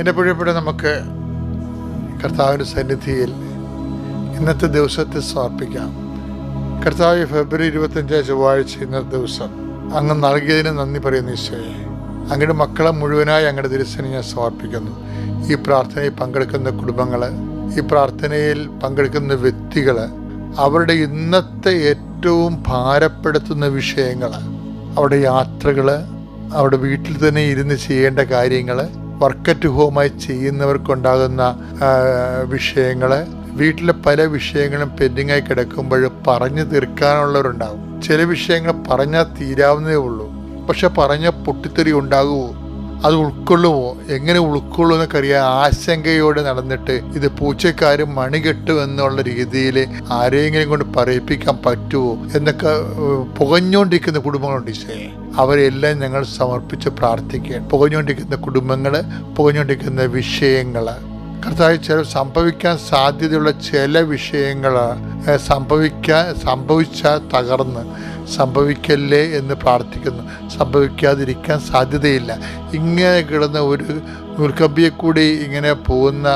എന്റെ പ്രിയപ്പെട്ട നമുക്ക് കർത്താവിന്റെ സന്നിധിയിൽ ഇന്നത്തെ ദിവസത്തെ സമർപ്പിക്കാം. കർത്താവ് ഫെബ്രുവരി ഇരുപത്തഞ്ച് ചൊവ്വാഴ്ച ഇന്നത്തെ ദിവസം അങ്ങ് നൽകിയതിന് നന്ദി പറയുന്നു ഈശോയെ. അങ്ങയുടെ മക്കളെ മുഴുവനായി അങ്ങയുടെ തിരുസനെ ഞാൻ സമർപ്പിക്കുന്നു. ഈ പ്രാർത്ഥനയിൽ പങ്കെടുക്കുന്ന കുടുംബങ്ങൾ ഈ പ്രാർത്ഥനയിൽ പങ്കെടുക്കുന്ന വ്യക്തികൾ അവരുടെ ഇന്നത്തെ ഏറ്റവും ഭാരപ്പെടുത്തുന്ന വിഷയങ്ങൾ അവരുടെ യാത്രകൾ അവരുടെ വീട്ടിൽ തന്നെ ഇരുന്ന് ചെയ്യേണ്ട കാര്യങ്ങൾ വർക്ക് അറ്റ് ഹോമായി ചെയ്യുന്നവർക്കുണ്ടാകുന്ന വിഷയങ്ങൾ വീട്ടിലെ പല വിഷയങ്ങളും പെൻഡിങ്ങായി കിടക്കുമ്പോൾ പറഞ്ഞു തീർക്കാനുള്ളവരുണ്ടാകും ചില വിഷയങ്ങൾ പറഞ്ഞാൽ തീരാവുന്നതേ ഉള്ളൂ. പക്ഷെ പറഞ്ഞ പൊട്ടിത്തെറി ഉണ്ടാകുമോ അത് ഉൾക്കൊള്ളുമോ എങ്ങനെ ഉൾക്കൊള്ളും എന്നൊക്കെ അറിയാൻ ആശങ്കയോടെ നടന്നിട്ട് ഇത് പൂച്ചക്കാരും മണികെട്ടും എന്നുള്ള രീതിയിൽ ആരെയെങ്കിലും കൊണ്ട് പറയിപ്പിക്കാൻ പറ്റുമോ എന്നൊക്കെ പുകഞ്ഞുകൊണ്ടിരിക്കുന്ന കുടുംബങ്ങളുണ്ട് ഈശോയെ. അവരെല്ലാം ഞങ്ങൾ സമർപ്പിച്ച് പ്രാർത്ഥിക്കുകയാണ്. പുകഞ്ഞുകൊണ്ടിരിക്കുന്ന കുടുംബങ്ങൾ പുകഞ്ഞുകൊണ്ടിരിക്കുന്ന വിഷയങ്ങൾ കർത്താവ് ചില സംഭവിക്കാൻ സാധ്യതയുള്ള ചില വിഷയങ്ങൾ സംഭവിക്കാൻ സംഭവിച്ചാൽ തകർന്ന് സംഭവിക്കല്ലേ എന്ന് പ്രാർത്ഥിക്കുന്നു. സംഭവിക്കാതിരിക്കാൻ സാധ്യതയില്ല. ഇങ്ങനെ കിടന്ന ഒരു നൂൽക്കമ്പിയെ കൂടി ഇങ്ങനെ പോകുന്ന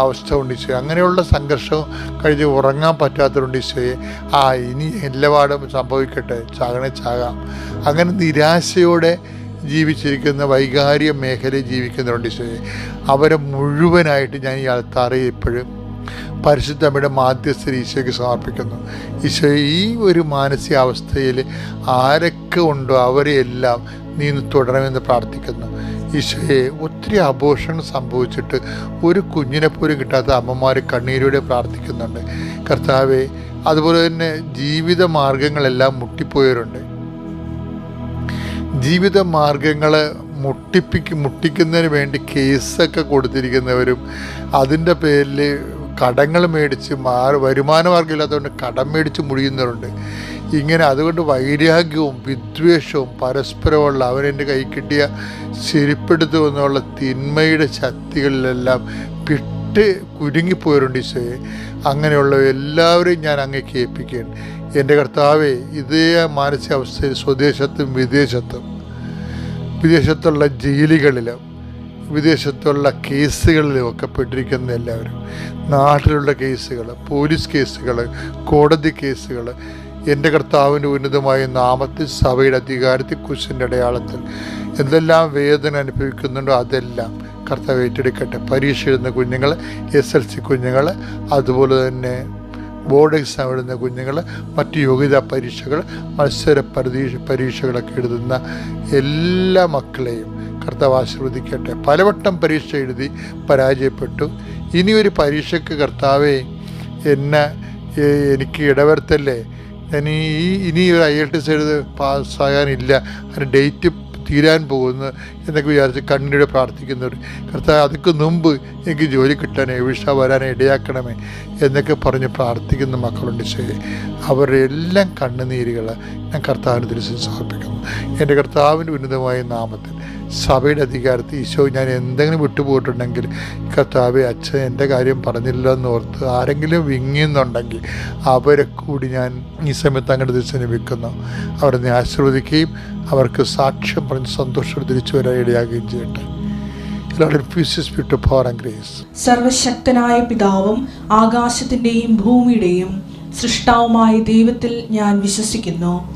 അവസ്ഥ ഈശോയെ. അങ്ങനെയുള്ള സംഘർഷം കഴിഞ്ഞ് ഉറങ്ങാൻ പറ്റാത്തതുകൊണ്ട് ഈശോയെ ആ ഇനി എല്ലാപാടും സംഭവിക്കട്ടെ ചാകണേ ചാകാം. അങ്ങനെ നിരാശയോടെ ജീവിച്ചിരിക്കുന്ന വൈകാരിക മേഖലയിൽ ജീവിക്കുന്നവരുണ്ട് ഈശോയെ. അവരെ മുഴുവനായിട്ട് ഞാൻ ഈ അൾത്താറയിൽ എപ്പോഴും പരിശുദ്ധമ്മയുടെ മാധ്യസ്ഥ ഈശോയ്ക്ക് സമർപ്പിക്കുന്നു. ഈശോ ഈ ഒരു മാനസികാവസ്ഥയിൽ ആരൊക്കെ ഉണ്ടോ അവരെയെല്ലാം നീ ഇന്ന് തുടരണമെന്ന് പ്രാർത്ഥിക്കുന്നു. ഈശോയെ ഒത്തിരി അപോഷണം സംഭവിച്ചിട്ട് ഒരു കുഞ്ഞിനെ പോലും കിട്ടാത്ത അമ്മമാർ കണ്ണീരോടെ പ്രാർത്ഥിക്കുന്നുണ്ട്. കർത്താവെ അതുപോലെ തന്നെ ജീവിത മാർഗങ്ങളെല്ലാം മുട്ടിപ്പോയവരുണ്ട്. ജീവിത മാർഗങ്ങൾ മുട്ടിപ്പിക്ക് മുട്ടിക്കുന്നതിന് വേണ്ടി കേസൊക്കെ കൊടുത്തിരിക്കുന്നവരും അതിന്റെ പേരിൽ കടങ്ങൾ മേടിച്ച് മാ വരുമാനമാർഗം ഇല്ലാത്തതുകൊണ്ട് കടം മേടിച്ച് മുഴിയുന്നവരുണ്ട്. ഇങ്ങനെ അതുകൊണ്ട് വൈരാഗ്യവും വിദ്വേഷവും പരസ്പരമുള്ള അവനെന്റെ കൈ കിട്ടിയ ചെരുപ്പെടുത്തു എന്നുള്ള തിന്മയുടെ ശക്തികളിലെല്ലാം പിട്ട് കുരുങ്ങിപ്പോയവരുണ്ട് ഈശോയെ. അങ്ങനെയുള്ള എല്ലാവരെയും ഞാൻ അങ്ങേക്ക് ഏൽപ്പിക്കുകയാണ്. എന്റെ കർത്താവെ ഇതേ മാനസികാവസ്ഥയിൽ സ്വദേശത്തും വിദേശത്തും വിദേശത്തുള്ള ജയിലുകളിലും വിദേശത്തുള്ള കേസുകളിലും ഒക്കെ പെട്ടിരിക്കുന്ന എല്ലാവരും നാട്ടിലുള്ള കേസുകൾ പോലീസ് കേസുകൾ കോടതി കേസുകൾ എന്റെ കർത്താവിന്റെ ഉന്നതമായ നാമത്തിൽ സഭയുടെ അധികാരത്തിൽ കുശിന്റെ അടയാളത്തിൽ എന്തെല്ലാം വേദന അനുഭവിക്കുന്നുണ്ടോ അതെല്ലാം കർത്താവ് ഏറ്റെടുക്കട്ടെ. പരീക്ഷ എഴുതുന്ന കുഞ്ഞുങ്ങൾ എസ് എൽ സി കുഞ്ഞുങ്ങൾ അതുപോലെ തന്നെ ബോർഡ് എക്സാം എഴുതുന്ന കുഞ്ഞുങ്ങൾ മറ്റ് യോഗ്യതാ പരീക്ഷകൾ മത്സര പരീക്ഷ പരീക്ഷകളൊക്കെ എഴുതുന്ന എല്ലാ മക്കളെയും കർത്താവ് ആശീർവദിക്കട്ടെ. പലവട്ടം പരീക്ഷ എഴുതി പരാജയപ്പെട്ടു. ഇനിയൊരു പരീക്ഷയ്ക്ക് കർത്താവെ എന്നെ എനിക്ക് ഇടവരുത്തല്ലേ? ഞാൻ ഈ ഇനി ഒരു ഐ എൽ ടി എസ് പാസ്സാകാനില്ല. അതിന് ഡേറ്റ് തീരാൻ പോകുന്നു എന്നൊക്കെ വിചാരിച്ച് കണ്ണിലൂടെ പ്രാർത്ഥിക്കുന്നവർ കർത്താവ് അതൊക്കെ മുമ്പ് എനിക്ക് ജോലി കിട്ടാനേ വിഷ വരാനേ ഇടയാക്കണമേ എന്നൊക്കെ പറഞ്ഞ് പ്രാർത്ഥിക്കുന്ന മക്കളുണ്ട് ശരി അവരുടെ എല്ലാം കണ്ണുനീരുകൾ ഞാൻ കർത്താവിന് തിരിച്ച് സമർപ്പിക്കുന്നു എന്റെ കർത്താവിന്റെ ഉന്നതമായ നാമത്തിൽ സഭയുടെ അധികാരത്തിൽ ഈശോ ഞാൻ എന്തെങ്കിലും വിട്ടുപോയിട്ടുണ്ടെങ്കിൽ കർത്താവ് അച്ഛൻ എന്റെ കാര്യം പറഞ്ഞില്ല എന്ന് ഓർത്ത് ആരെങ്കിലും വിങ്ങിയെന്നുണ്ടെങ്കിൽ അവരെ കൂടി ഞാൻ ഈ സമയത്ത് അങ്ങോട്ട് തിരിച്ചു വെക്കുന്നു അവരെ ആശീർവദിക്കുകയും അവർക്ക് സാക്ഷ്യം പറഞ്ഞ് സന്തോഷം തിരിച്ചു വരാൻ ഇടയാകുകയും ചെയ്യട്ടെ. സർവശക്തനായ പിതാവും ആകാശത്തിന്റെയും ഭൂമിയുടെയും സൃഷ്ടാവുമായ ദൈവത്തിൽ ഞാൻ വിശ്വസിക്കുന്നു.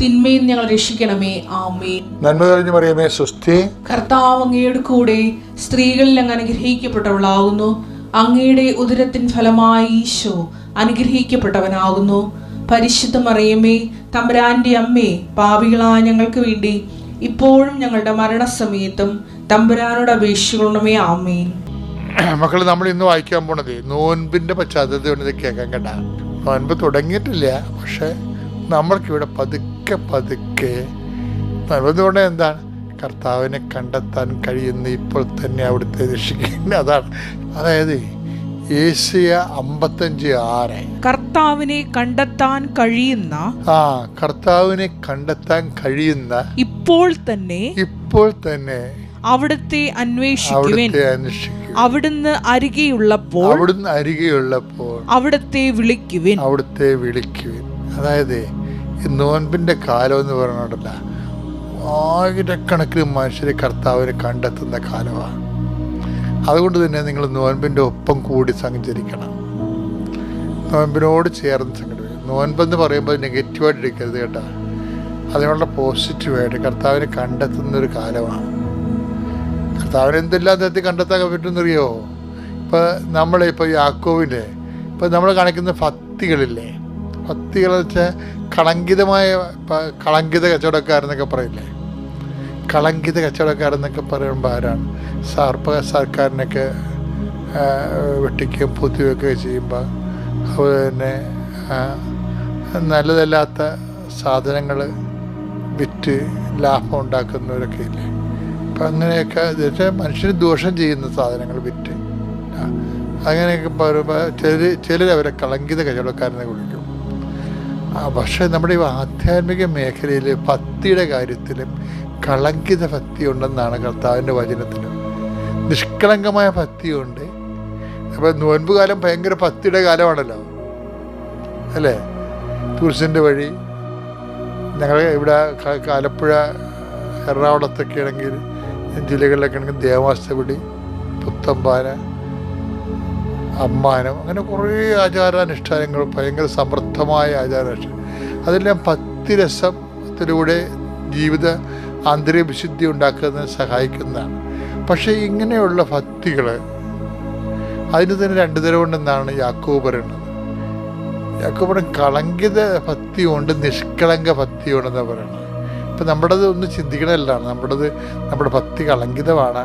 തിന്മയിൽ ഞങ്ങൾ രക്ഷിക്കണമേ. ആമേൻ. നന്മ കഴിഞ്ഞു പറയുമേ സുസ്ഥി കർത്താവ് അങ്ങയുടെ കൂടെ സ്ത്രീകളിൽ അങ്ങ് അനുഗ്രഹിക്കപ്പെട്ടവളാകുന്നു. അങ്ങയുടെ ഉദരത്തിൻ ഫലമായി ഈശോ അനുഗ്രഹിക്കപ്പെട്ടവനാകുന്നു. പരിശുദ്ധ അറിയമേ തമ്പുരാന്റെ അമ്മേ പാപികളായ ഞങ്ങൾക്ക് വേണ്ടി ഇപ്പോഴും ഞങ്ങളുടെ മരണസമയത്തും തമ്പുരാനോട് അപേക്ഷിക്കണമേ. ആമേൻ. മക്കൾ നമ്മൾ ഇന്ന് വായിക്കാൻ പോണത് നോൻപിന്റെ പശ്ചാത്തലത്തിൽ കേൾക്കാൻ കേട്ടാ. നോൻപ് തുടങ്ങിയിട്ടില്ല പക്ഷെ നമ്മൾക്കിവിടെ പതുക്കെ പതുക്കെ പതുക്കെ. നല്ലതുകൊണ്ട് എന്താണ്? കർത്താവിനെ കണ്ടെത്താൻ കഴിയുന്ന ഇപ്പോൾ തന്നെ അവിടുത്തെ രക്ഷിക്കുന്ന അതാണ്. അതായത് ഏഷ്യ അമ്പത്തഞ്ച് ആറ്. കർത്താവിനെ കണ്ടെത്താൻ കഴിയുന്ന ആ കർത്താവിനെ കണ്ടെത്താൻ കഴിയുന്ന ഇപ്പോൾ തന്നെ ഇപ്പോൾ തന്നെ അവിടുത്തെ അന്വേഷിക്കുവിൻ. അവിടുന്ന് അരികെയുള്ളപ്പോൾ അവിടുന്ന് അരികെയുള്ളപ്പോൾ അവിടുത്തെ വിളിക്കുവിൻ. അവിടുത്തെ വിളിക്കുവിൻ. അതായത് ഈ നോൻപിന്റെ കാലം എന്ന് പറഞ്ഞിട്ടല്ല ആയിരക്കണക്കിന് മനുഷ്യരെ കർത്താവിനെ കണ്ടെത്തുന്ന കാലമാണ്. അതുകൊണ്ട് തന്നെ നിങ്ങൾ നോൻപിന്റെ ഒപ്പം കൂടി സഞ്ചരിക്കണം. നോൻപിനോട് ചേർന്ന് സംഘടിപ്പിക്കും നോൻപെന്ന് പറയുമ്പോൾ നെഗറ്റീവായിട്ട് എടുക്കരുത് കേട്ടോ. അതിനുള്ള പോസിറ്റീവായിട്ട് കർത്താവിനെ കണ്ടെത്തുന്ന ഒരു കാലമാണ്. കർത്താവിനെ എന്തെല്ലാം തരത്തിൽ കണ്ടെത്താൻ പറ്റുമെന്നറിയോ? ഇപ്പം നമ്മളിപ്പോൾ യാക്കോവിന്റെ ഇപ്പം നമ്മൾ കാണിക്കുന്ന ഭക്തികളില്ലേ? ഭക്തികളെന്ന് വെച്ചാൽ കളങ്കിതമായ കളങ്കിത കച്ചവടക്കാരെന്നൊക്കെ പറയില്ലേ? കളങ്കിത കച്ചവടക്കാരെന്നൊക്കെ പറയുമ്പോൾ ആരാണ്? സർപ്പ സർക്കാരിനൊക്കെ വെട്ടിക്കുകയും പൊത്തിവെക്കുകയും ചെയ്യുമ്പോൾ അതുപോലെ തന്നെ നല്ലതല്ലാത്ത സാധനങ്ങൾ വിറ്റ് ലാഭം ഉണ്ടാക്കുന്നവരൊക്കെ ഇല്ലേ? അപ്പം അങ്ങനെയൊക്കെ എന്നുവെച്ചാൽ മനുഷ്യന് ദോഷം ചെയ്യുന്ന സാധനങ്ങൾ വിറ്റ് അങ്ങനെയൊക്കെ പറയുമ്പോൾ ചിലർ ചിലരവരെ കളങ്കിത കച്ചവടക്കാരനെ വിളിക്കും. പക്ഷേ നമ്മുടെ ഈ ആധ്യാത്മിക മേഖലയിൽ ഭക്തിയുടെ കാര്യത്തിലും കളങ്കിത ഭക്തി ഉണ്ടെന്നാണ് കർത്താവിന്റെ വചനത്തിൽ. നിഷ്കളങ്കമായ ഭക്തിയുണ്ട്. അപ്പം നോൻപ് കാലം ഭയങ്കര ഭക്തിയുടെ കാലമാണല്ലോ. അല്ലേ? ടൂറിസ്റ്റിന്റെ വഴി. ഞങ്ങൾ ഇവിടെ ആലപ്പുഴ എറണാകുളത്തൊക്കെ ആണെങ്കിൽ ജില്ലകളിലൊക്കെ ആണെങ്കിൽ ദേവാസ്തപടി പുത്തമ്പാന അമ്മാനം അങ്ങനെ കുറേ ആചാരാനുഷ്ഠാനങ്ങൾ ഭയങ്കര സമൃദ്ധമായ ആചാരാനുഷ്ഠാനം. അതെല്ലാം ഭക്തിരസത്തിലൂടെ ജീവിത ആന്തരിക വിശുദ്ധി ഉണ്ടാക്കുന്നതിന് സഹായിക്കുന്നതാണ്. പക്ഷേ ഇങ്ങനെയുള്ള ഭക്തികൾ അതിന് തന്നെ രണ്ടു തരം ഉണ്ടെന്നാണ് യാക്കോബ് പറയുന്നത്. യാക്കോബ് കളങ്കിത ഭക്തി കൊണ്ട് നിഷ്കളങ്ക ഭക്തി ഉണ്ടെന്നാണ് പറയുന്നത്. ഇപ്പം നമ്മുടേത് ഒന്ന് ചിന്തിക്കണമല്ലാണ്. നമ്മുടേത് നമ്മുടെ ഭക്തി കളങ്കിതമാണ്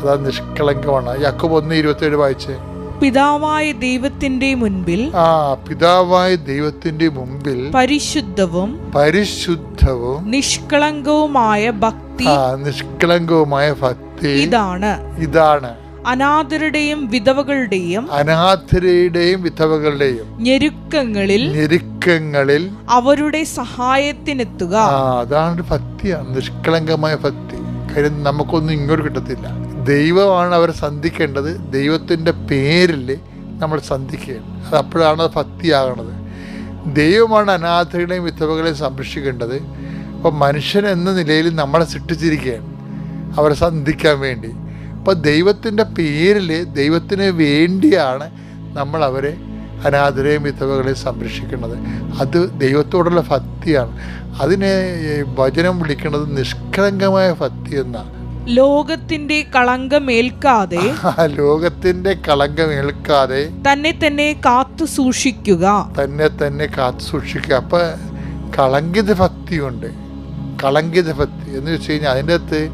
അതാ നിഷ്കളങ്കമാണ്. യാക്കോബ് ഒന്ന് ഇരുപത്തേഴ് വായിച്ചേ. പിതാവായ ദൈവത്തിന്റെ മുൻപിൽ ആ പിതാവായ ദൈവത്തിന്റെ മുമ്പിൽ പരിശുദ്ധവും പരിശുദ്ധവും നിഷ്കളങ്കവുമായ ഭക്തി ആ നിഷ്കളങ്കവുമായ ഭക്തി ഇതാണ്. ഇതാണ്. അനാഥരുടെയും വിധവകളുടെയും അനാഥരുടെയും വിധവകളുടെയും ഞെരുക്കങ്ങളിൽ ഞെരുക്കങ്ങളിൽ അവരുടെ സഹായത്തിനെത്തുക. അതാണ് ഭക്തിയാണ് നിഷ്കളങ്കമായ ഭക്തി. കാര്യം നമുക്കൊന്നും ഇങ്ങോട്ട് കിട്ടത്തില്ല. ദൈവമാണ് അവർ സന്ധിക്കേണ്ടത്. ദൈവത്തിന്റെ പേരിൽ നമ്മൾ സന്ധിക്കുകയാണ്. അത് അപ്പോഴാണ് അത് ഭക്തിയാകണത്. ദൈവമാണ് അനാഥകളെയും വിധവകളെയും സംരക്ഷിക്കേണ്ടത്. അപ്പോൾ മനുഷ്യൻ എന്ന നിലയിൽ നമ്മളെ സൃഷ്ടിച്ചിരിക്കുകയാണ്. അവരെ സന്ധിക്കാൻ വേണ്ടി. അപ്പോൾ ദൈവത്തിന്റെ പേരിൽ ദൈവത്തിന് വേണ്ടിയാണ് നമ്മൾ അവരെ അനാഥരെയും വിധവകളെയും സംരക്ഷിക്കുന്നത് അത് ദൈവത്തോടുള്ള ഭക്തിയാണ്. അതിനെ വചനം വിളിക്കുന്നത് നിഷ്കളങ്കമായ ഭക്തി എന്നാണ്. ലോകത്തിന്റെ കളങ്കമേൽക്കാതെ ലോകത്തിന്റെ കളങ്കമേൽക്കാതെ തന്നെ തന്നെ കാത്തു സൂക്ഷിക്കുക. തന്നെ തന്നെ കാത്തു സൂക്ഷിക്കുക. അപ്പൊ കളങ്കിത ഭക്തിയുണ്ട്. കളങ്കിത ഭക്തി എന്ന് വെച്ച് കഴിഞ്ഞാൽ അതിന്റെ അകത്ത്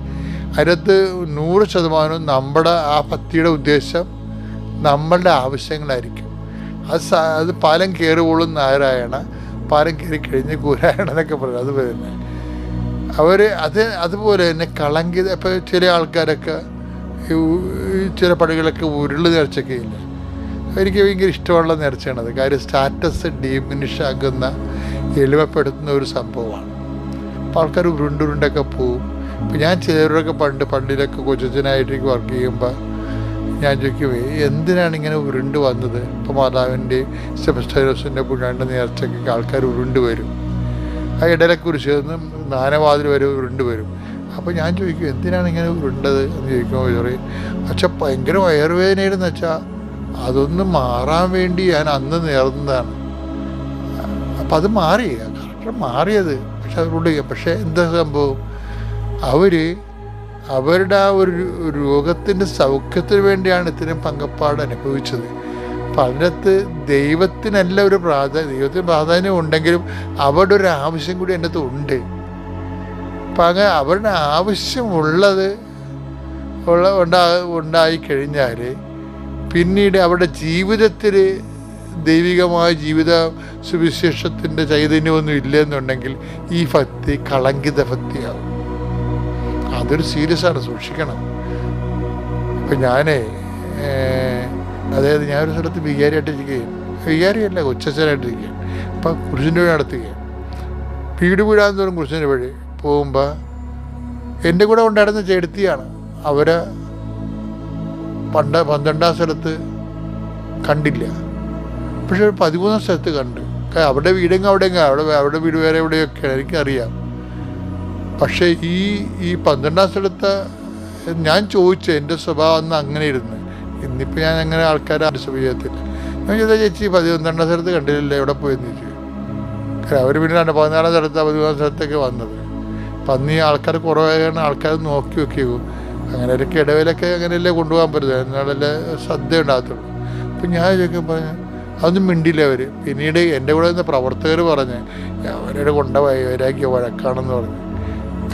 അതിനകത്ത് നൂറ് ശതമാനവും നമ്മുടെ ആ ഭക്തിയുടെ ഉദ്ദേശം നമ്മളുടെ ആവശ്യങ്ങളായിരിക്കും. അത് സ അത് പാലം കയറി കയറുവോളും നാരായണ പാലം കയറി കഴിഞ്ഞ് കൂരായണ എന്നൊക്കെ പറയും. അത് തന്നെ അവർ അത് അതുപോലെ തന്നെ കളങ്കിത ഇപ്പോൾ ചില ആൾക്കാരൊക്കെ ചില പടികളൊക്കെ ഉരുൾ നേർച്ചൊക്കെ ഇല്ല? എനിക്ക് ഭയങ്കര ഇഷ്ടമുള്ള നേർച്ചയാണത് കാര്യം സ്റ്റാറ്റസ് ഡിമിനിഷ് ആകുന്ന എളിമപ്പെടുത്തുന്ന ഒരു സംഭവമാണ്. അപ്പോൾ ആൾക്കാർ ഉരുണ്ടുരുണ്ടൊക്കെ പോവും. ഇപ്പം ഞാൻ ചിലരൊക്കെ പണ്ട് പണ്ടിലൊക്കെ കൊച്ചനായിട്ട് വർക്ക് ചെയ്യുമ്പോൾ ഞാൻ ചോദിക്കും എന്തിനാണ് ഇങ്ങനെ ഉരുണ്ട് വന്നത്? ഇപ്പോൾ മാതാവിന്റെ സെബസ്റ്റൈലോസിന്റെ പുഴാണ്ട് നേർച്ചയ്ക്ക് ആൾക്കാർ ഉരുണ്ട് വരും. ആ ഇടയിലൊക്കെ ഒരു ചേർന്ന് നാനവാതിൽ വരെ ഉരുണ്ട് വരും. അപ്പോൾ ഞാൻ ചോദിക്കും എന്തിനാണ് ഇങ്ങനെ ഉരുണ്ടത് എന്ന് ചോദിക്കുമ്പോൾ പറയും പക്ഷെ ഭയങ്കര വയറുവേദനയെന്ന് വെച്ചാൽ അതൊന്ന് മാറാൻ വേണ്ടി ഞാൻ അന്ന് നേർന്നതാണ്. അപ്പം അത് മാറി കറക്റ്റ് മാറിയത്. പക്ഷെ അതുകൊണ്ട് പക്ഷേ എന്താ സംഭവം? അവർ അവരുടെ ആ ഒരു രോഗത്തിന്റെ സൗഖ്യത്തിന് വേണ്ടിയാണ് ഇത്രയും പങ്കപ്പാട് അനുഭവിച്ചത്. അപ്പം അതിനകത്ത് ദൈവത്തിനല്ല ഒരു പ്രാധാന്യം ദൈവത്തിന് പ്രാധാന്യം ഉണ്ടെങ്കിലും അവരുടെ ഒരു ആവശ്യം കൂടി എന്റെ അകത്ത് ഉണ്ട്. അപ്പം അങ്ങനെ അവരുടെ ആവശ്യമുള്ളത് ഉള്ള ഉണ്ടാ ഉണ്ടായിക്കഴിഞ്ഞാൽ പിന്നീട് അവരുടെ ജീവിതത്തിൽ ദൈവികമായ ജീവിത സുവിശേഷത്തിന്റെ ചൈതന്യമൊന്നും ഇല്ലെന്നുണ്ടെങ്കിൽ ഈ ഭക്തി കളങ്കിത ഭക്തിയാവും. അതൊരു സീരിയസ് ആണ് സൂക്ഷിക്കണം. ഇപ്പം ഞാനേ അതായത് ഞാനൊരു സ്ഥലത്ത് വികാരിയായിട്ടിരിക്കുകയും വികാരിയല്ല കൊച്ചച്ഛനായിട്ടിരിക്കുകയും അപ്പം കുരിശിന്റെ വഴി നടത്തുകയും. വീട് വീഴാൻ തോറും കുരിശിന്റെ വഴി പോകുമ്പോൾ എന്റെ കൂടെ ഉണ്ടായിരുന്ന ചെടുത്തിയാണ് അവരെ പണ്ട് പന്ത്രണ്ടാം സ്ഥലത്ത് കണ്ടില്ല. പക്ഷെ പതിമൂന്നാം സ്ഥലത്ത് കണ്ട്. അവിടെ വീടെങ്കിൽ അവിടെയെങ്കിൽ അവിടെ അവിടെ വീട് വേറെ എവിടെയൊക്കെയാണ് എനിക്കറിയാം. പക്ഷേ ഈ ഈ പന്ത്രണ്ടാം സ്ഥലത്ത് ഞാൻ ചോദിച്ചു എന്റെ സ്വഭാവം അന്ന് അങ്ങനെ ഇരുന്ന് ഇന്നിപ്പോൾ ഞാൻ അങ്ങനെ ആൾക്കാരെ അനുസരിച്ച് ചെയ്യത്തില്ല ഞാൻ ചോദിച്ചാൽ ചേച്ചി പതിനൊന്നെണ്ണ സ്ഥലത്ത് കണ്ടില്ല എവിടെ പോയി പോയെന്ന് ചോദിച്ചു. അവർ പിന്നെ രണ്ട് പതിനാലാം സ്ഥലത്ത് പതിമൂന്നാം സ്ഥലത്തൊക്കെ വന്നത്. പന്നി ആൾക്കാർ കുറവായാണ് ആൾക്കാർ നോക്കി വെക്കിയോ അങ്ങനെ ഒരു കിടവിലൊക്കെ അങ്ങനെയല്ലേ കൊണ്ടുപോകാൻ പറ്റുന്നത് എന്നാലല്ലേ ശ്രദ്ധ ഉണ്ടാകത്തുള്ളൂ. അപ്പം ഞാൻ ചോദിക്കാൻ പറഞ്ഞു അതൊന്നും മിണ്ടില്ല അവർ പിന്നീട് എന്റെ കൂടെ നിന്ന് പ്രവർത്തകർ പറഞ്ഞ് അവരുടെ കൊണ്ട വൈരാഗ്യ വഴക്കാണെന്ന് പറഞ്ഞു.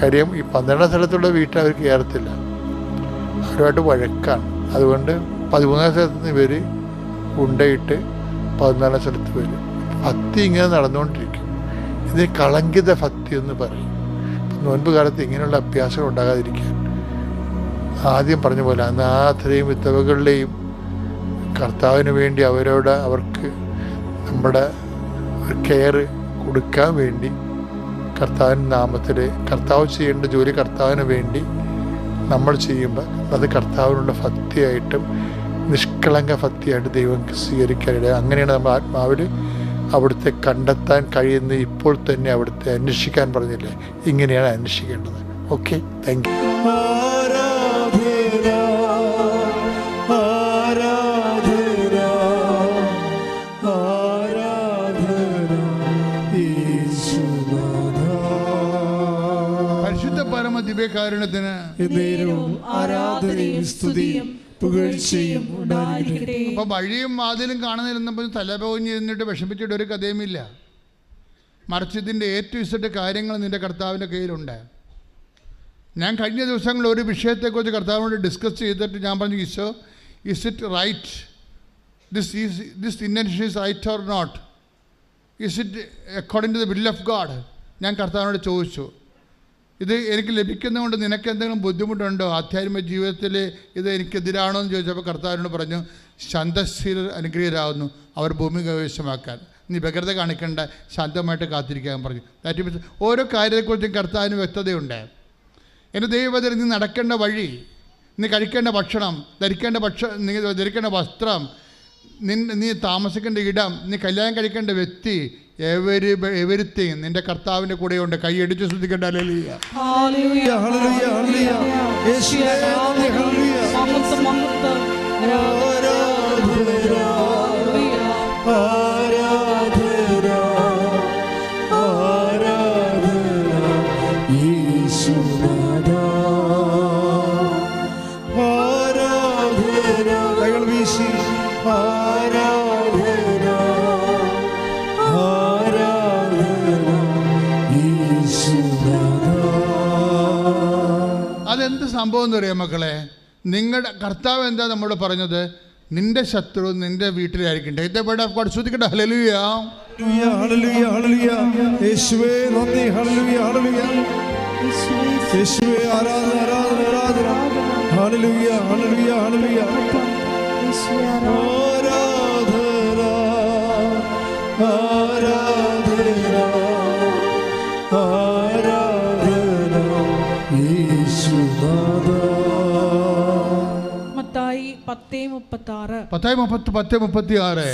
കാര്യം ഈ പന്ത്രണ്ടാം സ്ഥലത്തുള്ള വീട്ടിൽ അവർ കയറത്തില്ല അവരുമായിട്ട് വഴക്കാണ്. അതുകൊണ്ട് പതിമൂന്നാം സ്ഥലത്ത് ഇവർ ഉണ്ടയിട്ട് പതിനാലാം സ്ഥലത്ത് വരും. ഭക്തി ഇങ്ങനെ നടന്നുകൊണ്ടിരിക്കും. ഇതിന് കളങ്കിത ഭക്തി എന്ന് പറയും. നോൻപ് കാലത്ത് ഇങ്ങനെയുള്ള അഭ്യാസങ്ങൾ ഉണ്ടാകാതിരിക്കാൻ. ആദ്യം പറഞ്ഞ പോലെ അനാഥരെയും വിധവകളുടെയും കർത്താവിന് വേണ്ടി അവരോട് അവർക്ക് നമ്മുടെ കെയർ കൊടുക്കാൻ വേണ്ടി കർത്താവിന്റെ നാമത്തിൽ കർത്താവ് ചെയ്യേണ്ട ജോലി കർത്താവിന് വേണ്ടി നമ്മൾ ചെയ്യുമ്പോൾ അത് കർത്താവിനുള്ള ഭക്തിയായിട്ടും നിഷ്കളങ്ക ഭക്തിയായിട്ട് ദൈവം സ്വീകരിക്കാനിട അങ്ങനെയാണ് നമ്മൾ ആത്മാവിൽ അവിടുത്തെ കണ്ടെത്താൻ കഴിയുന്ന ഇപ്പോൾ തന്നെ അവിടുത്തെ അന്വേഷിക്കാൻ പറഞ്ഞില്ലേ? ഇങ്ങനെയാണ് അന്വേഷിക്കേണ്ടത്. ഓക്കെ താങ്ക് യു അപ്പൊ ആരാധനയും സ്തുതിയും പുകഴ്ചയും അപ്പോൾ വഴിയും വാതിലും കാണുന്നിരുന്നപ്പോൾ തലപോഞ്ഞിരുന്നിട്ട് വിഷമിച്ചിട്ട് ഒരു കഥയുമില്ല. മറിച്ച് ഇതിന്റെ ഏറ്റവും ഇഷ്ട കാര്യങ്ങൾ നിന്റെ കർത്താവിന്റെ കയ്യിലുണ്ട്. ഞാൻ കഴിഞ്ഞ ദിവസങ്ങളിൽ ഒരു വിഷയത്തെക്കുറിച്ച് കർത്താവിനോട് ഡിസ്കസ് ചെയ്തിട്ട് ഞാൻ പറഞ്ഞു Eesho is it right this is this intention is right or not is it according to the will of God ഞാൻ കർത്താവിനോട് ചോദിച്ചു. ഇത് എനിക്ക് ലഭിക്കുന്നതുകൊണ്ട് നിനക്ക് എന്തെങ്കിലും ബുദ്ധിമുട്ടുണ്ടോ? ആധ്യാത്മിക ജീവിതത്തിൽ ഇത് എനിക്കെതിരാണോ എന്ന് ചോദിച്ചപ്പോൾ കർത്താവിനോട് പറഞ്ഞു ശാന്തശീലർ അനുഗ്രഹരാകുന്നു അവർ ഭൂമി കൈവശമാക്കാൻ. നീ വ്യഗ്രത കാണിക്കേണ്ട ശാന്തമായിട്ട് കാത്തിരിക്കാൻ പറഞ്ഞു. ദാറ്റ് മീൻസ് ഓരോ കാര്യത്തെക്കുറിച്ചും കർത്താവിന് വ്യക്തതയുണ്ട്. എന്റെ ദൈവത്തിൽ നീ നടക്കേണ്ട വഴി നീ കഴിക്കേണ്ട ഭക്ഷണം ധരിക്കേണ്ട ഭക്ഷണം നീ ധരിക്കേണ്ട വസ്ത്രം നിൻ നീ താമസിക്കേണ്ട ഇടം നീ കല്യാണം കഴിക്കേണ്ട വ്യക്തി എവരി എവരിത്തിങ് നിന്റെ കർത്താവിന്റെ കൂടെയുണ്ട്. കൈയടിച്ച് ശ്രദ്ധിക്കേണ്ട അല്ലേലിയ സംഭവം എന്ന് പറയാം മക്കളെ? നിങ്ങളുടെ കർത്താവ് എന്താ നമ്മൾ പറഞ്ഞത്? നിന്റെ ശത്രു നിന്റെ വീട്ടിലായിരിക്കും ശ്രദ്ധിക്കട്ടെ. യേശുവേ നന്ദി. യേശുവേ ആരാധന ആരാധന ആരാധന ആരാധന.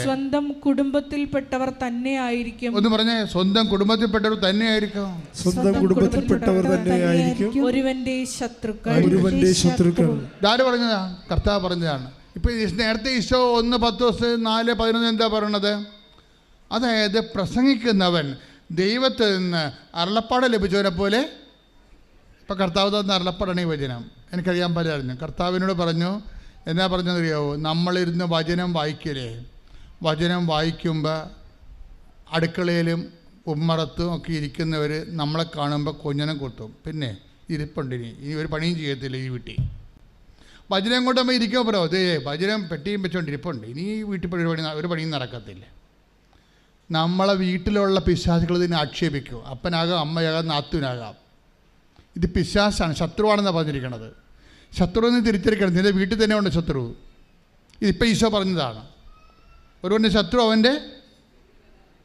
സ്വന്തം കുടുംബത്തിൽപ്പെട്ടവർ തന്നെ ആയിരിക്കും ഒന്ന് പറഞ്ഞേ സ്വന്തം കുടുംബത്തിൽപ്പെട്ടവർ തന്നെയായിരിക്കും. സ്വന്തം കുടുംബത്തിൽപ്പെട്ടവർ തന്നെയായിരിക്കും. ഒരുവന്റെ ശത്രുക്കൾ. ഒരുവന്റെ ശത്രുക്കൾ. ആര് പറഞ്ഞതാ? കർത്താവ് പറഞ്ഞതാണ്. ഇപ്പൊ ഈ നേരത്തെ ഈശോ ഒന്ന് പത്ത് ദിവസം നാല് പതിനൊന്ന് എന്താ പറയണത്? അതായത് പ്രസംഗിക്കുന്നവൻ ദൈവത്തിൽ നിന്ന് അരുളപ്പാട് ലഭിച്ചവനെ പോലെ ഇപ്പം കർത്താവ് തന്ന അരുളപ്പാടാണ് ഈ വചനം. എനിക്കറിയാൻ പലറിഞ്ഞു കർത്താവിനോട് പറഞ്ഞു എന്നാ പറഞ്ഞതറിയാവോ നമ്മളിരുന്ന് വചനം വായിക്കലേ. വചനം വായിക്കുമ്പോൾ അടുക്കളയിലും ഉമ്മറത്തും ഒക്കെ ഇരിക്കുന്നവർ നമ്മളെ കാണുമ്പോൾ കൊഞ്ഞനം കൊത്തും. പിന്നെ ഇരിപ്പുണ്ടിനി ഇനി. ഒരു പണിയും ചെയ്യത്തില്ല ഈ വീട്ടിൽ. വചനം കൊണ്ട് നമ്മൾ ഇരിക്കുമ്പോൾ പറയോ അതേ വചനം പെട്ടിയും വെച്ചുകൊണ്ട് ഇരിപ്പുണ്ട്. ഇനി ഈ വീട്ടിൽ പണി പണി ഒരു പണിയും നടക്കത്തില്ല. നമ്മളെ വീട്ടിലുള്ള പിശാസുകൾ ഇതിനെ ആക്ഷേപിക്കും. അപ്പനാകാം അമ്മയാകാം നാത്തുവിനാകാം ഇത് പിശാസാണ് ശത്രുവാണെന്നാണ് പറഞ്ഞിരിക്കുന്നത് ശത്രുവിനെ തിരിച്ചറിക്കണം നിന്റെ വീട്ടിൽ തന്നെ ഉണ്ട് ശത്രു. ഇതിപ്പോൾ ഈശോ പറഞ്ഞതാണ്. ഒരുവന്റെ ശത്രു അവന്റെ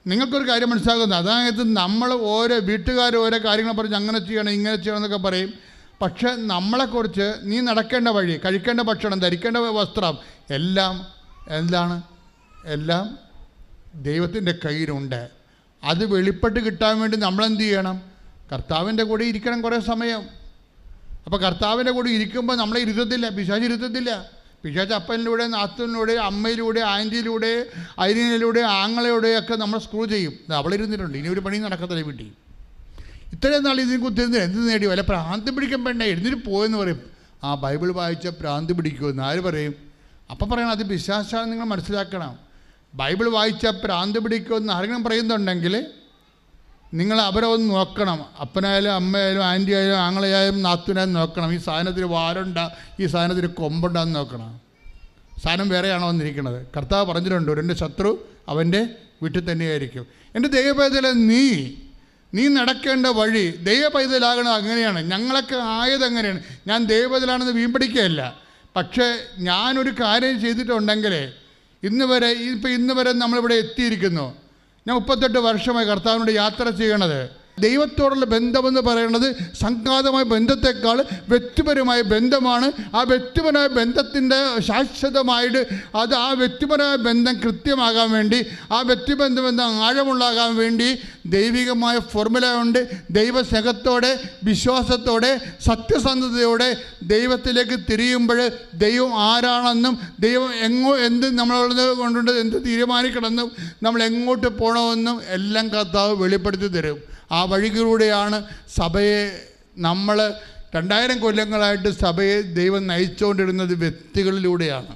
നിങ്ങൾക്കൊരു കാര്യം മനസ്സിലാകുന്നത്? അതായത് നമ്മൾ ഓരോ വീട്ടുകാർ ഓരോ കാര്യങ്ങൾ പറഞ്ഞ് അങ്ങനെ ചെയ്യണം ഇങ്ങനെ ചെയ്യണം എന്നൊക്കെ പറയും. പക്ഷെ നമ്മളെക്കുറിച്ച് നീ നടക്കേണ്ട വഴി കഴിക്കേണ്ട ഭക്ഷണം ധരിക്കേണ്ട വസ്ത്രം എല്ലാം എന്താണ്? എല്ലാം ദൈവത്തിന്റെ കയ്യിലുണ്ട്. അത് വെളിപ്പെട്ട് കിട്ടാൻ വേണ്ടി നമ്മളെന്ത് ചെയ്യണം? കർത്താവിന്റെ കൂടെ ഇരിക്കണം കുറേ സമയം. അപ്പോൾ കർത്താവിന്റെ കൂടെ ഇരിക്കുമ്പോൾ നമ്മളെ ഇരുത്തത്തില്ല. പിശാജ് ഇരുത്തത്തില്ല. പിശാജ് അപ്പനിലൂടെ നാത്തനിലൂടെ അമ്മയിലൂടെ ആന്റിയിലൂടെ അരിനിലൂടെ ആങ്ങളയുടെ ഒക്കെ നമ്മൾ സ്ക്രൂ ചെയ്യും. അവളിരുന്നിട്ടുണ്ട് ഇനി ഒരു പണി നടക്കത്തില്ല വീട്ടിൽ. ഇത്രയും നാൾ ഇതിനെ കുത്തിരുന്ന് എന്ത് നേടി? വല്ല പ്രാന്തി പിടിക്കാൻ വേണ്ട എഴുന്നേറ്റ് പോയെന്ന് പറയും. ആ ബൈബിൾ വായിച്ച ഭ്രാന്ത് പിടിക്കുമെന്ന് ആര് പറയും? അപ്പം പറയണം അത് വിശ്വാസമാണ് നിങ്ങൾ മനസ്സിലാക്കണം. ബൈബിൾ വായിച്ച ഭ്രാന്ത് പിടിക്കുമെന്ന് ആരെങ്കിലും പറയുന്നുണ്ടെങ്കിൽ നിങ്ങൾ അവരെ ഒന്ന് നോക്കണം. അപ്പനായാലും അമ്മയായാലും ആന്റി ആയാലും ആങ്ങളെയായാലും നാത്തുനായാലും നോക്കണം. ഈ സാധനത്തിന് വാലുണ്ട ഈ സാധനത്തിന് കൊമ്പുണ്ടെന്ന് നോക്കണം. സാധനം വേറെയാണോ വന്നിരിക്കുന്നത്? കർത്താവ് പറഞ്ഞിട്ടുണ്ട് എന്റെ ശത്രു അവന്റെ വീട്ടിൽ തന്നെയായിരിക്കും. എന്റെ ദൈവപൈതലെ നീ നീ നടക്കേണ്ട വഴി ദൈവപൈതലാകണം അങ്ങനെയാണ്. ഞങ്ങളൊക്കെ ആയത് അങ്ങനെയാണ്. ഞാൻ ദൈവപൈതലാണെന്ന് വീമ്പടിക്കുകയല്ല പക്ഷേ ഞാനൊരു കാര്യം ചെയ്തിട്ടുണ്ടെങ്കിൽ ഇന്ന് വരെ ഇപ്പം ഇന്ന് വരെ നമ്മളിവിടെ എത്തിയിരിക്കുന്നു. ഞാൻ മുപ്പത്തെട്ട് വർഷമായി കർത്താവിനോട് യാത്ര ചെയ്യണത്. ദൈവത്തോടുള്ള ബന്ധമെന്ന് പറയുന്നത് സംഘാതമായ ബന്ധത്തെക്കാൾ വ്യക്തിപരമായ ബന്ധമാണ്. ആ വ്യക്തിപരമായ ബന്ധത്തിന്റെ ശാശ്വതമായിട്ട് അത് ആ വ്യക്തിപരമായ ബന്ധം കൃത്യമാകാൻ വേണ്ടി ആ വ്യക്തിബന്ധം ബന്ധം ആഴമുള്ളാകാൻ വേണ്ടി ദൈവികമായ ഫോർമുല ഉണ്ട്. ദൈവസ്നേഹത്തോടെ വിശ്വാസത്തോടെ സത്യസന്ധതയോടെ ദൈവത്തിലേക്ക് തിരിയുമ്പോൾ ദൈവം ആരാണെന്നും ദൈവം എങ്ങോ എന്ത് നമ്മളോട് കൊണ്ടുണ്ട് എന്ത് തീരുമാനിക്കണമെന്നും നമ്മൾ എങ്ങോട്ട് പോകണമെന്നും എല്ലാം കർത്താവ് വെളിപ്പെടുത്തി തരും. ആ വഴികളിലൂടെയാണ് സഭയെ നമ്മൾ രണ്ടായിരം കൊല്ലങ്ങളായിട്ട് സഭയെ ദൈവം നയിച്ചുകൊണ്ടിരുന്നത് വ്യക്തികളിലൂടെയാണ്.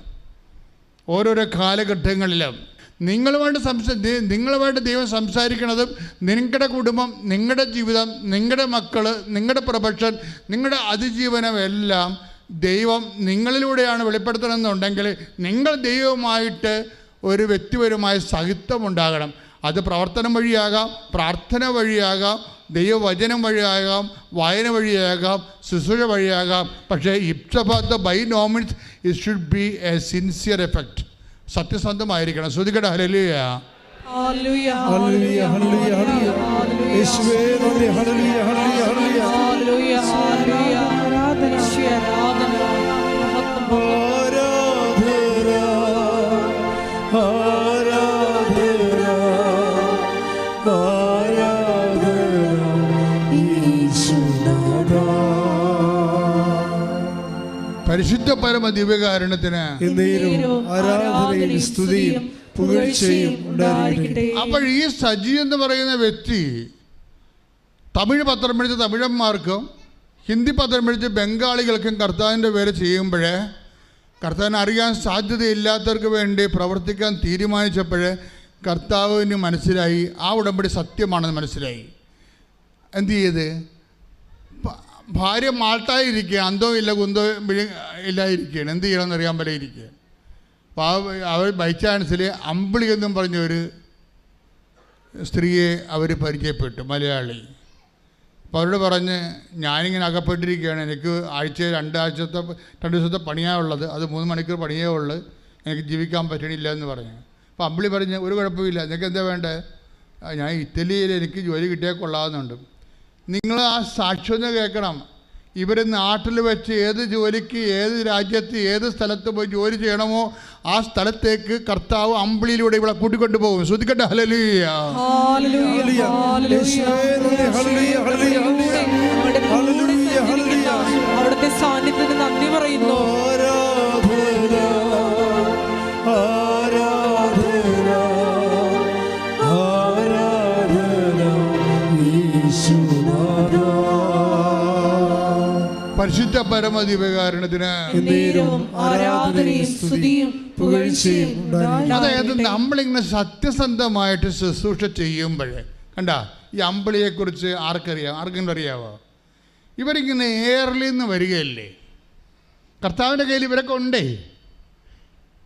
ഓരോരോ കാലഘട്ടങ്ങളിലും നിങ്ങളുമായിട്ട് സംസാ നിങ്ങളുമായിട്ട് ദൈവം സംസാരിക്കുന്നതും നിങ്ങളുടെ കുടുംബം നിങ്ങളുടെ ജീവിതം നിങ്ങളുടെ മക്കൾ നിങ്ങളുടെ പ്രൊഫഷൻ നിങ്ങളുടെ അതിജീവനം എല്ലാം ദൈവം നിങ്ങളിലൂടെയാണ് വെളിപ്പെടുത്തണമെന്നുണ്ടെങ്കിൽ നിങ്ങൾ ദൈവവുമായിട്ട് ഒരു വ്യക്തിപരമായ സഹിത്വം ഉണ്ടാകണം. അത് പ്രവർത്തനം വഴിയാകാം പ്രാർത്ഥന വഴിയാകാം ദൈവവചനം വഴിയാകാം വായന വഴിയാകാം ശുശ്രൂഷ വഴിയാകാം. പക്ഷേ ഇപ്സഭാത്ത by no means it should be a sincere effect സത്യസന്ധമായിരിക്കണം. ശ്രുതികട ഹലലിയ ഹല്ലേലൂയ, പരിശുദ്ധ പരമ ദിവ്യകാരണത്തിന് ആരാധനയും സ്തുതിയും പുകഴ്ചയും ഉണ്ടായിരിക്കട്ടെ. അപ്പോൾ ഈ സജി എന്ന് പറയുന്ന വ്യക്തി തമിഴ് പത്രം പിടിച്ച തമിഴന്മാർക്കും ഹിന്ദി പത്രം പിടിച്ച ബംഗാളികൾക്കും കർത്താവിന്റെ പേര് ചെയ്യുമ്പോഴേ കർത്താവിനെ അറിയാൻ സാധ്യതയില്ലാത്തവർക്ക് വേണ്ടി പ്രവർത്തിക്കാൻ തീരുമാനിച്ചപ്പോൾ കർത്താവിന് മനസ്സിലായി ആ ഉടമ്പടി സത്യമാണെന്ന് മനസ്സിലായി. എന്ത് ചെയ്ത്? ഭാര്യ മാൾട്ടായിരിക്കുക അന്തോ ഇല്ല കുന്തോ ഇല്ലായിരിക്കുകയാണ് എന്ത് ചെയ്യണമെന്ന് അറിയാൻ പോലെ ഇരിക്കുക അപ്പോൾ അവർ ബൈ ചാൻസിൽ അമ്പിളി എന്നും പറഞ്ഞൊരു സ്ത്രീയെ അവർ പരിചയപ്പെട്ടു മലയാളി. അപ്പോൾ അവരോട് പറഞ്ഞ് ഞാനിങ്ങനെ അകപ്പെട്ടിരിക്കുകയാണ് എനിക്ക് ആഴ്ച രണ്ടാഴ്ചത്തെ രണ്ട് ദിവസത്തെ പണിയാണുള്ളത് അത് മൂന്ന് മണിക്കൂർ പണിയേ ഉള്ളൂ. എനിക്ക് ജീവിക്കാൻ പറ്റണില്ല എന്ന് പറഞ്ഞു. അപ്പോൾ അമ്പിളി പറഞ്ഞ് ഒരു കുഴപ്പമില്ല നിനക്ക് എന്താ വേണ്ടത് ഞാൻ ഇറ്റലിയിൽ എനിക്ക് ജോലി കിട്ടിയാൽ കൊള്ളാവുന്നുണ്ട് നിങ്ങൾ ആ സാക്ഷ്യം കേൾക്കണം ഇവർ നാട്ടിൽ വെച്ച് ഏത് ജോലിക്ക് ഏത് രാജ്യത്ത് ഏത് സ്ഥലത്ത് പോയി ജോലി ചെയ്യണമോ ആ സ്ഥലത്തേക്ക് കർത്താവ് അമ്പിളിയിലൂടെ ഇവിടെ കൂട്ടിക്കൊണ്ടു പോകും ശ്രദ്ധിക്കട്ടെ ഹലലിയ ഹല്ലേലൂയ. യേശുവേ നന്ദി. ഹല്ലേലൂയ, ഹല്ലേലൂയ, ഹല്ലേലൂയ, ഹല്ലേലൂയ. അവിടുത്തെ സാന്നിധ്യത്തിന് നന്ദി പറയുന്നു പരിശുദ്ധ പരമദിവകാരണത്തിന് അതായത് നമ്മളിങ്ങനെ സത്യസന്ധമായിട്ട് ശുശ്രൂഷ ചെയ്യുമ്പോഴേ കണ്ട ഈ അമ്പിളിയെക്കുറിച്ച് ആർക്കറിയാം? ആർക്കെങ്കിലും അറിയാവോ? ഇവരിങ്ങനെ ഏറലിൽ നിന്ന് വരികയല്ലേ? കർത്താവിന്റെ കയ്യിൽ ഇവരൊക്കെ ഉണ്ടേ?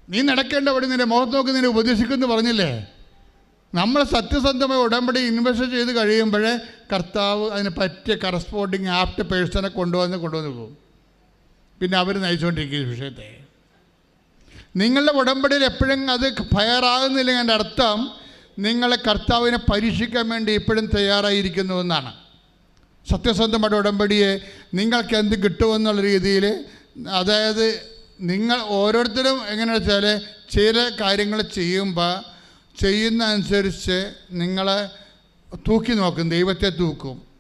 നീ നടക്കേണ്ട അവിടെ നിന്റെ മുഖത്ത് നോക്കി നിന്നെ ഉപദേശിക്കുമെന്ന് പറഞ്ഞില്ലേ? നമ്മൾ സത്യസന്ധമായി ഉടമ്പടി ഇൻവെസ്റ്റ് ചെയ്ത് കഴിയുമ്പോഴേ കർത്താവ് അതിന് പറ്റിയ കറസ്പോണ്ടിങ് ആപ്റ്റ് പേഴ്സണെ കൊണ്ടുവന്ന് കൊണ്ടുവന്ന് പോകും. പിന്നെ അവർ നയിച്ചുകൊണ്ടിരിക്കുന്ന വിഷയത്തെ. നിങ്ങളുടെ ഉടമ്പടിയിൽ എപ്പോഴും അത് ഫയറാകുന്നില്ലെങ്കിൽ എന്റെ അർത്ഥം നിങ്ങളെ കർത്താവിനെ പരീക്ഷിക്കാൻ വേണ്ടി ഇപ്പോഴും തയ്യാറായിരിക്കുന്നു എന്നാണ്. സത്യസന്ധമായ ഉടമ്പടിയെ നിങ്ങൾക്ക് എന്ത് കിട്ടുമെന്നുള്ള രീതിയിൽ അതായത് നിങ്ങൾ ഓരോരുത്തരും എങ്ങനെയാണെന്ന് വെച്ചാൽ ചില കാര്യങ്ങൾ ചെയ്യുമ്പോൾ ചെയ്യുന്ന അനുസരിച്ച് നിങ്ങളെ തൂക്കി നോക്കും ദൈവത്തെ തൂക്കും.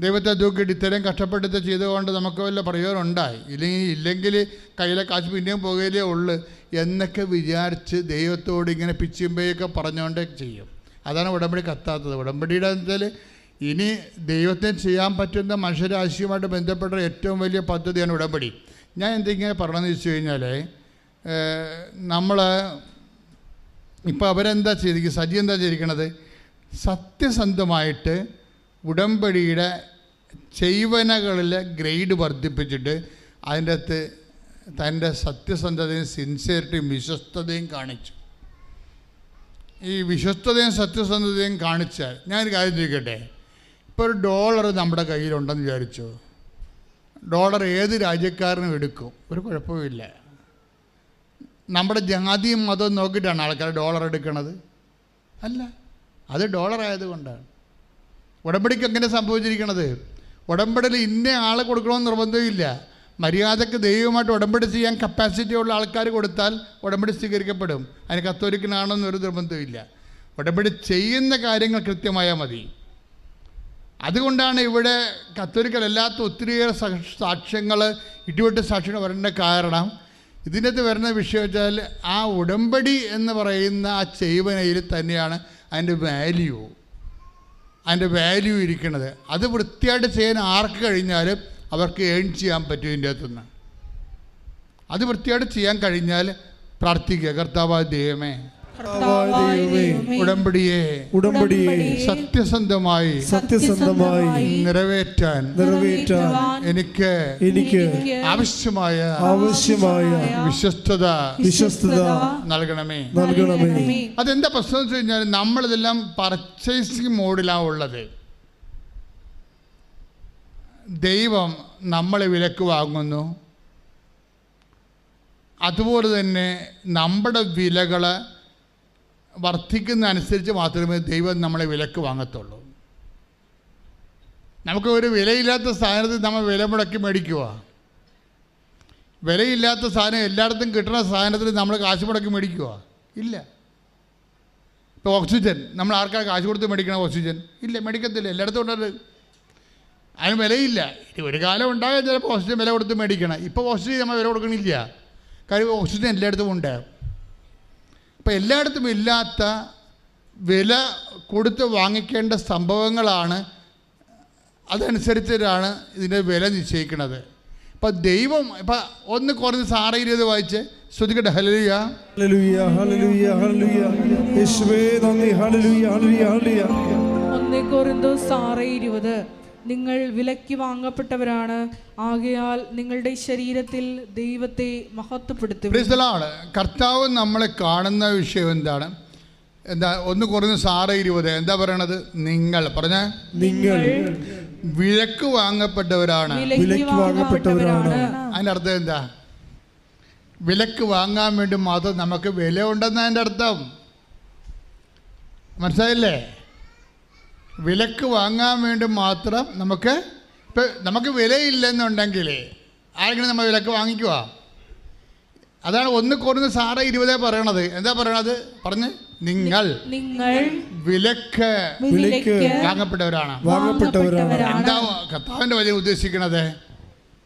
ദൈവത്തെ തൂക്കിയിട്ട് ഇത്രയും കഷ്ടപ്പെട്ടിട്ട് ചെയ്തുകൊണ്ട് നമുക്ക് വല്ല പ്രയോജനം ഉണ്ടായി? ഇല്ലെങ്കിൽ ഇല്ലെങ്കിൽ കയ്യിലെ കാശ് പിന്നെയും പോകലേ ഉള്ളു എന്നൊക്കെ വിചാരിച്ച് ദൈവത്തോട് ഇങ്ങനെ പിച്ചിമ്പയൊക്കെ പറഞ്ഞുകൊണ്ട് ചെയ്യും. അതാണ് ഉടമ്പടി കത്താത്തത്. ഉടമ്പടിയുടെ വെച്ചാൽ ഇനി ദൈവത്തെ ചെയ്യാൻ പറ്റുന്ന മനുഷ്യരാശിയുമായിട്ട് ബന്ധപ്പെട്ട ഏറ്റവും വലിയ പദ്ധതിയാണ് ഉടമ്പടി. ഞാൻ എന്തിങ്ങനെ പറഞ്ഞതെന്ന് വെച്ച് കഴിഞ്ഞാൽ നമ്മൾ ഇപ്പോൾ അവരെന്താ ചെയ്തിരിക്കുന്നത് സജി എന്താ ചെയ്തിരിക്കണത്? സത്യസന്ധമായിട്ട് ഉടമ്പടിയുടെ ചെയ്വനകളിലെ ഗ്രേഡ് വർദ്ധിപ്പിച്ചിട്ട് അതിന്റെ അകത്ത് തന്റെ സത്യസന്ധതയും സിൻസിയറിറ്റിയും വിശ്വസ്തതയും കാണിച്ചു. ഈ വിശ്വസ്തതയും സത്യസന്ധതയും കാണിച്ചാൽ ഞാനൊരു കാര്യം ചോദിക്കട്ടെ? ഇപ്പോൾ ഒരു ഡോളർ നമ്മുടെ കയ്യിലുണ്ടെന്ന് വിചാരിച്ചു? ഡോളർ ഏത് രാജ്യക്കാരനും എടുക്കും. ഒരു കുഴപ്പമില്ല നമ്മുടെ ജാതിയും മതവും നോക്കിയിട്ടാണ് ആൾക്കാർ ഡോളർ എടുക്കണത്. അല്ല അത് ഡോളർ ആയതുകൊണ്ടാണ് ഉടമ്പടിക്ക് എങ്ങനെ സംഭവിച്ചിരിക്കണത്? ഉടമ്പടിയിൽ ഇന്ന ആളെ കൊടുക്കണമെന്ന് നിർബന്ധമില്ല. മര്യാദയ്ക്ക് ദൈവമായിട്ട് ഉടമ്പടി ചെയ്യാൻ കപ്പാസിറ്റി ഉള്ള ആൾക്കാർ കൊടുത്താൽ ഉടമ്പടി സ്വീകരിക്കപ്പെടും. അതിന് കത്തോലിക്കനാണെന്നൊരു നിർബന്ധമില്ല ഉടമ്പടി ചെയ്യുന്ന കാര്യങ്ങൾ കൃത്യമായാൽ മതി. അതുകൊണ്ടാണ് ഇവിടെ കത്തോലിക്കലല്ലാത്ത ഒത്തിരിയേറെ സാക്ഷ്യങ്ങൾ ഇടിവെട്ട് സാക്ഷ്യങ്ങൾ വരേണ്ട കാരണം ഇതിനകത്ത് വരുന്ന വിഷയം വെച്ചാൽ ആ ഉടമ്പടി എന്ന് പറയുന്ന ആ ചെയ്വനയിൽ തന്നെയാണ് അതിന്റെ വാല്യൂ അതിന്റെ വാല്യൂ ഇരിക്കുന്നത് അത് വൃത്തിയായിട്ട് ചെയ്യാൻ ആർക്ക് കഴിഞ്ഞാലും അവർക്ക് ഏൺ ചെയ്യാൻ പറ്റും ഇതിന്റെ അകത്തുനിന്ന്. അത് വൃത്തിയായിട്ട് ചെയ്യാൻ കഴിഞ്ഞാൽ പ്രാർത്ഥിക്കുക. കർത്താവ് ദൈവമേ. ഉടമ്പടിയെ ഉടമ്പടിയെ സത്യസന്ധമായി സത്യസന്ധമായി നിറവേറ്റാൻ നിറവേറ്റാൻ എനിക്ക് എനിക്ക് ആവശ്യമായ ആവശ്യമായ വിശ്വസ്തത വിശ്വസ്തത നൽകണമേ. നൽകണമേ. അതെന്താ പ്രശ്നം എന്ന് വെച്ച് കഴിഞ്ഞാൽ നമ്മളിതെല്ലാം പർച്ചേസിങ് മോഡിലാണ് ഉള്ളത്. ദൈവം നമ്മളെ വിലക്ക് വാങ്ങുന്നു. അതുപോലെ തന്നെ നമ്മുടെ വിലകൾ വർദ്ധിക്കുന്ന അനുസരിച്ച് മാത്രമേ ദൈവം നമ്മളെ വിലക്ക് വാങ്ങത്തുള്ളൂ. നമുക്ക് ഒരു വിലയില്ലാത്ത സാധനത്തിൽ നമ്മൾ വില മുടക്കി മേടിക്കുക വിലയില്ലാത്ത സാധനം എല്ലായിടത്തും കിട്ടുന്ന സാധനത്തിന് നമ്മൾ കാശ് മുടക്കി മേടിക്കുക ഇല്ല. ഇപ്പോൾ ഓക്സിജൻ നമ്മൾ ആർക്കാണ് കാശ് കൊടുത്ത് മേടിക്കണം ഓക്സിജൻ? ഇല്ല മേടിക്കത്തില്ല. എല്ലായിടത്തും ഉണ്ടത്. അതിന് വിലയില്ല. ഒരു കാലം ഉണ്ടായാൽ ചിലപ്പോൾ ഓക്സിജൻ വില കൊടുത്ത് മേടിക്കണം. ഇപ്പോൾ ഓക്സിജൻ നമ്മൾ വില കൊടുക്കണില്ല. കാര്യം ഓക്സിജൻ എല്ലായിടത്തും ഉണ്ട്. അപ്പോൾ എല്ലായിടത്തും ഇല്ലാത്ത വില കൊടുത്ത് വാങ്ങിക്കേണ്ട സംഭവങ്ങളാണ്. അതനുസരിച്ചിട്ടാണ് ഇതിന്റെ വില നിശ്ചയിക്കുന്നത്. ഇപ്പം ദൈവം ഇപ്പം ഒന്ന് കുറഞ്ഞ് സാറ ഇരുപത് വായിച്ച് ശ്രുതിക്കട്ടെ ഹലലുയ ഹല്ലേലൂയ ഹല്ലേലൂയ ഹല്ലേലൂയ. യേശുവേ നന്ദി. ഹല്ലേലൂയ ഹല്ലേലൂയ ഹല്ലേലൂയ. ഒന്നേ കൊറിന്തോസ് ആറ് ഇരുപത്. നിങ്ങൾ വിലയ്ക്ക് വാങ്ങപ്പെട്ടവരാണ്. ആകയാൽ നിങ്ങളുടെ ശരീരത്തിൽ ദൈവത്തെ മഹത്വപ്പെടുത്തും പ്രിയസ്ഥലാണ് കർത്താവ് നമ്മളെ കാണുന്ന വിഷയം എന്താണ്? എന്താ ഒന്ന് കുറഞ്ഞ സാറ് ഇരുപത്. എന്താ പറയണത്? നിങ്ങൾ. പറഞ്ഞ. നിങ്ങൾ. വിലക്ക് വാങ്ങപ്പെട്ടവരാണ്. വിലയ്ക്ക് വാങ്ങപ്പെട്ടവരാണ്. അതിന്റെ അർത്ഥം എന്താ? വിലക്ക് വാങ്ങാൻ വേണ്ടി മാത്രം നമുക്ക് വില ഉണ്ടെന്ന് അതിന്റെ അർത്ഥം. മനസ്സിലായില്ലേ? വിലക്ക് വാങ്ങാൻ വേണ്ടി മാത്രം നമുക്ക് ഇപ്പം നമുക്ക് വിലയില്ലെന്നുണ്ടെങ്കിൽ ആരെങ്കിലും നമ്മൾ വിലക്ക് വാങ്ങിക്കുക അതാണ് ഒന്ന് കുറഞ്ഞ് സാറ ഇരുപതേ പറയണത്. എന്താ പറയണത്? പറഞ്ഞ്. നിങ്ങൾ നിങ്ങൾ വിലക്ക് വാങ്ങപ്പെട്ടവരാണ്. വാങ്ങപ്പെട്ടവരാണ്. എന്താ കർത്താവിന്റെ വലിയ ഉദ്ദേശിക്കണത്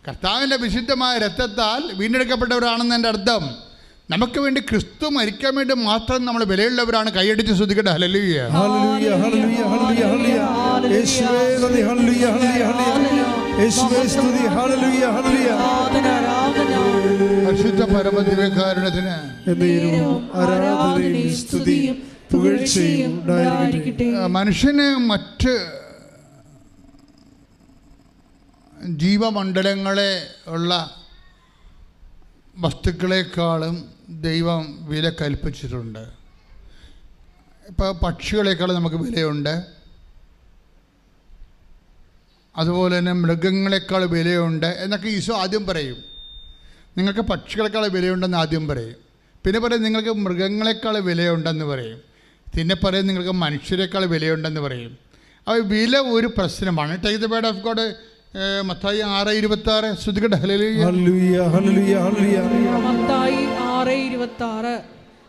കർത്താവിന്റെ വിശുദ്ധമായ രക്തത്താൽ വീണ്ടെടുക്കപ്പെട്ടവരാണെന്ന് എന്റെ അർത്ഥം. നമുക്ക് വേണ്ടി ക്രിസ്തു മരിക്കാൻ വേണ്ടി മാത്രം നമ്മൾ വിലയുള്ളവരാണ്. കൈയടിച്ച് ഹല്ലേലൂയ. ഹല്ലേലൂയ പരിശുദ്ധ മനുഷ്യന് മറ്റ് ജീവമണ്ഡലങ്ങളെ ഉള്ള വസ്തുക്കളെക്കാളും ദൈവം വില കൽപ്പിച്ചിട്ടുണ്ട്. ഇപ്പോൾ പക്ഷികളേക്കാൾ നമുക്ക് വിലയുണ്ട്. അതുപോലെ തന്നെ മൃഗങ്ങളെക്കാൾ വിലയുണ്ട് എന്നൊക്കെ ഈശോ ആദ്യം പറയും. നിങ്ങൾക്ക് പക്ഷികളെക്കാൾ വിലയുണ്ടെന്ന് ആദ്യം പറയും. പിന്നെ പറയും നിങ്ങൾക്ക് മൃഗങ്ങളെക്കാൾ വിലയുണ്ടെന്ന് പറയും. പിന്നെ പറയും നിങ്ങൾക്ക് മനുഷ്യരെക്കാൾ വിലയുണ്ടെന്ന് പറയും. അപ്പോൾ വില ഒരു പ്രശ്നമാണ്. Take the word of God Mathai ആറ് ഇരുപത്തി ആറ് ഹല്ലേലൂയ. മത്തായി ആറ് ഇരുപത്തി ആറ്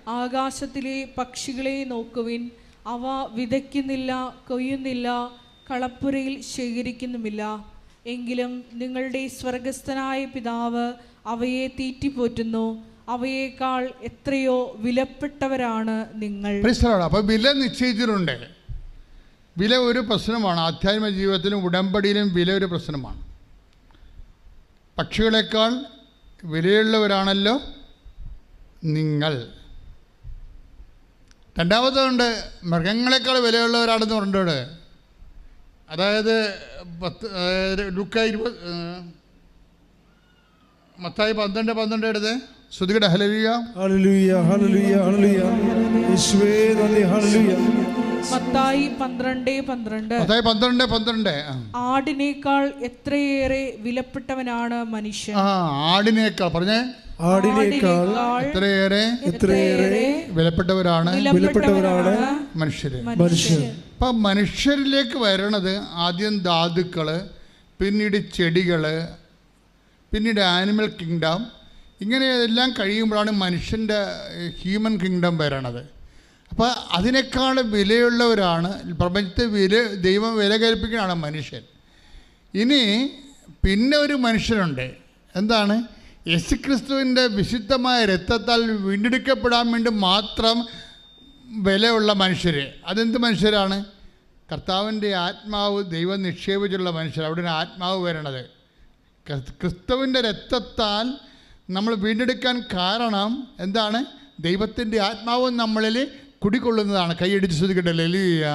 ആകാശത്തിലെ പക്ഷികളെ നോക്കുവിൻ. അവ വിതയ്ക്കുന്നില്ല കൊയ്യുന്നില്ല കളപ്പുരയിൽ ശേഖരിക്കുന്നുമില്ല. എങ്കിലും നിങ്ങളുടെ സ്വർഗസ്ഥനായ പിതാവ് അവയെ തീറ്റിപ്പോറ്റുന്നു. അവയേക്കാൾ എത്രയോ വിലപ്പെട്ടവരാണ് നിങ്ങൾ. അപ്പൊ വില നിശ്ചയിച്ചിട്ടുണ്ട്. വില ഒരു പ്രശ്നമാണ്. ആധ്യാത്മിക ജീവിതത്തിലും ഉടമ്പടിയിലും വില ഒരു പ്രശ്നമാണ്. പക്ഷികളെക്കാൾ വിലയുള്ളവരാണല്ലോ. നിങ്ങൾ. രണ്ടാമതുണ്ട് മൃഗങ്ങളെക്കാൾ വിലയുള്ളവരാണെന്ന് പറഞ്ഞോട് അതായത് പത്ത് ലുക്ക ഇരുപത് മത്തായി പന്ത്രണ്ട് പന്ത്രണ്ട് എടുത്ത്. ശ്രുതികട ഹല്ലേലൂയ. ഹല്ലേലൂയ യേശുവേ ഹല്ലേലൂയ. മത്തായി പന്ത്രണ്ട് പന്ത്രണ്ട്. മത്തായി പന്ത്രണ്ട് പന്ത്രണ്ട്. ആടിനേക്കാൾ എത്രയേറെ വിലപ്പെട്ടവനാണ് മനുഷ്യൻ? ആ ആടിനേക്കാൾ. പറഞ്ഞേ. ആടിനേക്കാൾ എത്രയേറെ എത്രയേറെ വിലപ്പെട്ടവരാണ് വിലപ്പെട്ടവരാണ് മനുഷ്യര്. മനുഷ്യൻ അപ്പൊ മനുഷ്യരിലേക്ക് വരണത് ആദ്യം ധാതുക്കൾ പിന്നീട് ചെടികൾ പിന്നീട് ആനിമൽ കിങ്ഡം ഇങ്ങനെ എല്ലാം കഴിയുമ്പോഴാണ് മനുഷ്യന്റെ ഹ്യൂമൻ കിങ്ഡം വരണത്. അപ്പോൾ അതിനേക്കാൾ വിലയുള്ളവരാണ് പ്രപഞ്ചത്തെ വില ദൈവം വില കൽപ്പിക്കുകയാണ് മനുഷ്യൻ. ഇനി പിന്നെ ഒരു മനുഷ്യനുണ്ട്. എന്താണ്? യേശു ക്രിസ്തുവിന്റെ വിശുദ്ധമായ രക്തത്താൽ വീണ്ടെടുക്കപ്പെടാൻ വേണ്ടി മാത്രം വിലയുള്ള മനുഷ്യർ അതെന്ത് മനുഷ്യരാണ്? കർത്താവിന്റെ ആത്മാവ് ദൈവം നിക്ഷേപിച്ചുള്ള മനുഷ്യർ. അവിടെയാണ് ആത്മാവ് വരണത്. ക്രിസ്- ക്രിസ്തുവിന്റെ രക്തത്താൽ നമ്മൾ വീണ്ടെടുക്കാൻ കാരണം എന്താണ്? ദൈവത്തിന്റെ ആത്മാവ് നമ്മളിൽ കുടികൊള്ളുന്നതാണ്. കൈയടിച്ച് ശ്രദ്ധിക്കട്ടെ. ലലിയ.